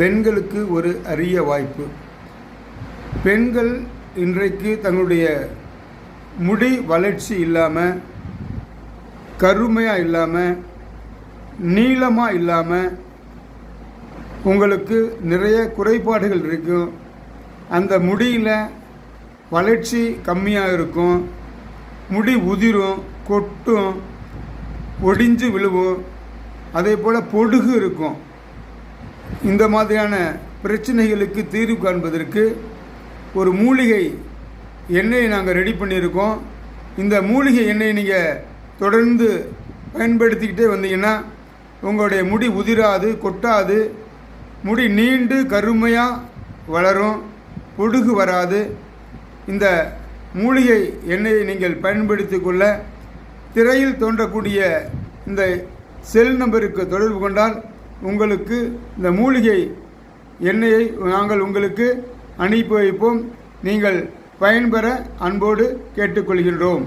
பெண்களுக்கு ஒரு அரிய வாய்ப்பு. பெண்கள் இன்றைக்கு தங்களுடைய முடி வளர்ச்சி இல்லாமல் கருமையாக இல்லாமல் நீளமாக இல்லாமல் உங்களுக்கு நிறைய குறைபாடுகள் இருக்கும். அந்த முடியில் வளர்ச்சி கம்மியாக இருக்கும். முடி உதிரும் கொட்டும் ஒடிஞ்சு விழுவும். அதே போல் பொடுகு இருக்கும். இந்த மாதிரியான பிரச்சனைகளுக்கு தீர்வு காண்பதற்கு ஒரு மூலிகை எண்ணெயை நாங்கள் ரெடி பண்ணியிருக்கோம். இந்த மூலிகை எண்ணெயை நீங்கள் தொடர்ந்து பயன்படுத்திக்கிட்டே வந்தீங்கன்னா உங்களுடைய முடி உதிராது கொட்டாது முடி நீண்டு கருமையாக வளரும் பொடுகு வராது. இந்த மூலிகை எண்ணெயை நீங்கள் பயன்படுத்தி கொள்ள திரையில் தோன்றக்கூடிய இந்த செல் நம்பருக்கு தொடர்பு கொண்டால் உங்களுக்கு இந்த மூலிகை எண்ணெயை நாங்கள் உங்களுக்கு அனுப்பி வைப்போம். நீங்கள் பயன்பெற அன்போடு கேட்டுக்கொள்கின்றோம்.